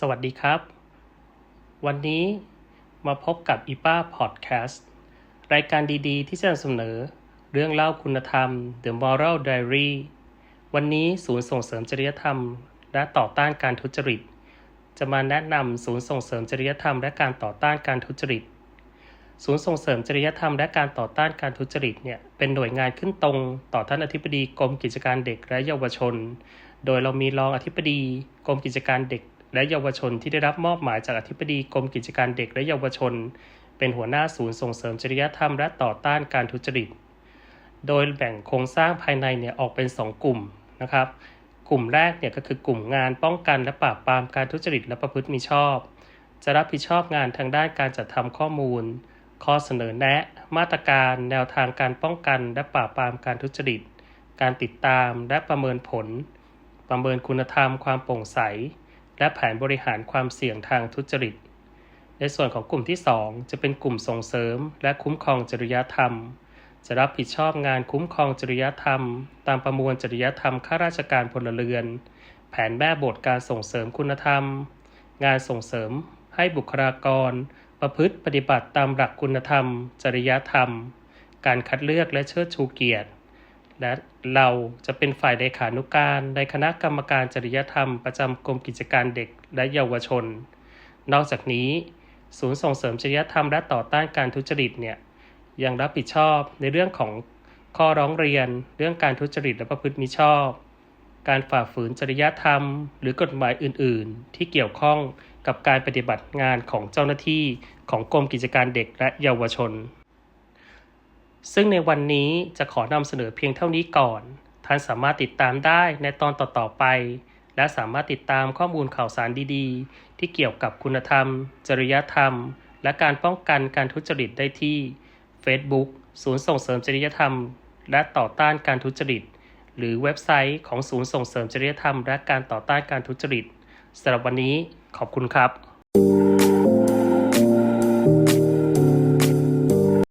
สวัสดีครับ วันนี้มาพบกับอีป้าพอดแคสต์รายการดีๆ ที่จะนำเสนอเรื่องเล่าคุณธรรม The Moral Diary วันนี้ศูนย์ส่งเสริมจริยธรรม และต่อต้านการทุจริต จะมาแนะนำศูนย์ส่งเสริมจริยธรรมและการต่อต้านการทุจริต ศูนย์ส่งเสริมจริยธรรมและการต่อต้านการทุจริตเนี่ยเป็นหน่วยงานขึ้นตรงต่อท่านอธิบดีกรมกิจการเด็กและเยาวชน โดยเรามีรองอธิบดีกรมกิจการเด็ก และเยาวชนที่ได้รับมอบหมายจากอธิบดีกรมกิจการเด็กและเยาวชน เป็นหัวหน้าศูนย์ส่งเสริมจริยธรรมและต่อต้านการทุจริต โดยแบ่งโครงสร้างภายในเนี่ยออกเป็น 2 กลุ่มนะครับ กลุ่มแรกเนี่ยก็คือกลุ่มงานป้องกันและปราบปรามการทุจริตและประพฤติมิชอบ จะรับผิดชอบงานทางด้านการจัดทำข้อมูล ข้อเสนอแนะ มาตรการ แนวทางการป้องกันและปราบปรามการทุจริต การติดตามและประเมินผล ประเมินคุณธรรม ความโปร่งใส และแผนบริหารความเสี่ยงทางทุจริต ในส่วนของกลุ่มที่ 2 จะเป็นกลุ่มส่งเสริม และคุ้มครองจริยธรรม จะรับผิดชอบงานคุ้มครองจริยธรรม ตามประมวลจริยธรรมข้าราชการพลเรือน แผนแม่บทการส่งเสริมคุณธรรม งานส่งเสริม ให้บุคลากร ประพฤติปฏิบัติตามหลักคุณธรรม จริยธรรม การคัดเลือกและเชิดชูเกียรติ และเราจะเป็นฝ่ายเลขานุการในคณะกรรมการจริยธรรมประจำกรมกิจการเด็กและเยาวชน นอกจากนี้ ศูนย์ส่งเสริมจริยธรรมและต่อต้านการทุจริตเนี่ยยังรับผิดชอบในเรื่องของข้อร้องเรียน เรื่องการทุจริตและประพฤติมิชอบ การฝ่าฝืนจริยธรรม หรือกฎหมายอื่น ๆ ที่เกี่ยวข้องกับการปฏิบัติงานของเจ้าหน้าที่ของกรมกิจการเด็กและเยาวชน ซึ่งในวันนี้จะขอนำเสนอเพียงเท่านี้ก่อน ท่านสามารถติดตามได้ในตอนต่อๆไป และสามารถติดตามข้อมูลข่าวสารดีๆ ที่เกี่ยวกับคุณธรรม จริยธรรม และการป้องกันการทุจริตได้ที่ Facebook ศูนย์ส่งเสริมจริยธรรม และต่อต้านการทุจริต หรือเว็บไซต์ของศูนย์ส่งเสริมจริยธรรม และการต่อต้านการทุจริตสำหรับวันนี้ขอบคุณครับ